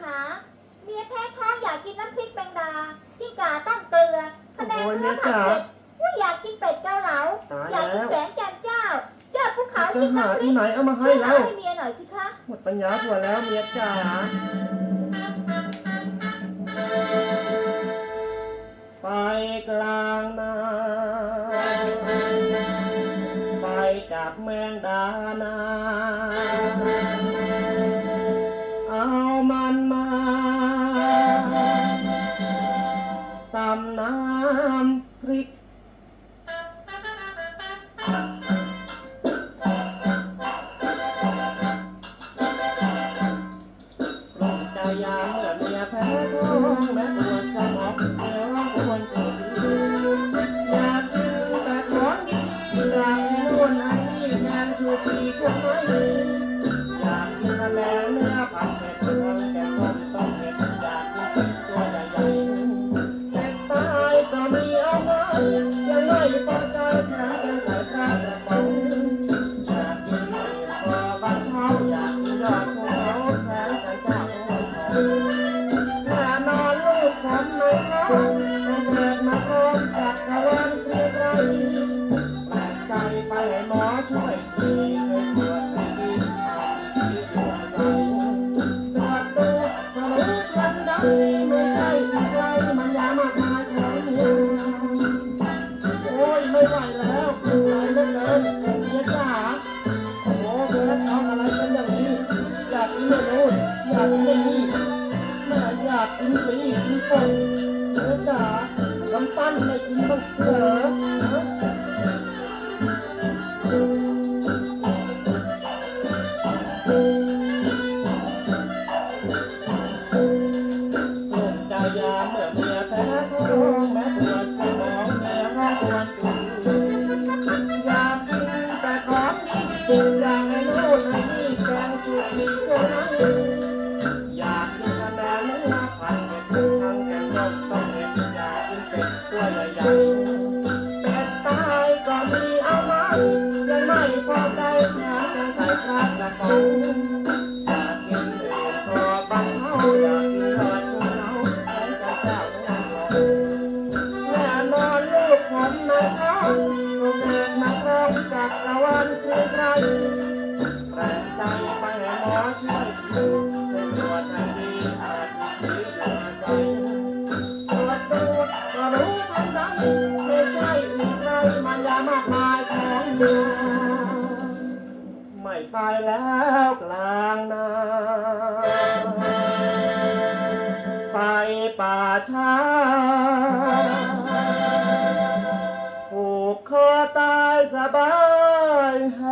คะเมียแพ้ท้องอยากกินน้ำพริกแมงดากิ้งก่าตั้งเกลือคะแนนโอ้ยเนื้อเมียผัดจ๋าเผ็ดอุ้ยอยากกินเป็ดเกาเหลาตายอยากกินแล้ว แสงจันทร์เจ้ายอดภูเขาจะกินหาน้ำพริที่กไหนเอามาให้ช่วยหาแล้วให้เมียหน่อยสิคะ หมดปัญญาผัวแล้วเมียจ๋าไปกลางนาไปจับแมงดานาเอา ตำน้ำพริกลงใจยามเมื่อเมียแพ้ท้องแม่ปวดสมองเมื่อว่าควรจะกินอยากกินแต่ของดีอยากให้ล้วนอันนี้งานชูปีก็ไม่อยากกินแมลงเนื้อผัดเผ็ดทั้งแกง พ เลยอเกินเมียจ๋าโอ้โหเธอทำอะไรกันอย่างนี้ อยากกินอย่างโน้นอยากกินอย่นี้แม่อยากกินปีกินไก่เนื้อจ๋าน้ำปั้นไม่กินบ้างเหรอ ให้โน่นให้นี่แกงจุดมีเท่านั้นอยากกินคะแนนเนื้อผัดเผ็ดทั้งแกงส้มต้มเผ็ดอยากกินเป็ดตัวใหญ่ๆเป็ดตายก็มีเอาไหมยังไม่พอใจแถมยังใส่ปลากระป๋องอยากกินเห็ดพอบังเฮาอยากกินยอดภูเขาแสนจะเจ้าเมืองหลวงแน่นอนลูกผมในท้อง ตายแล้วกลางนาไปป่าช้าผูกคอตายสบายแห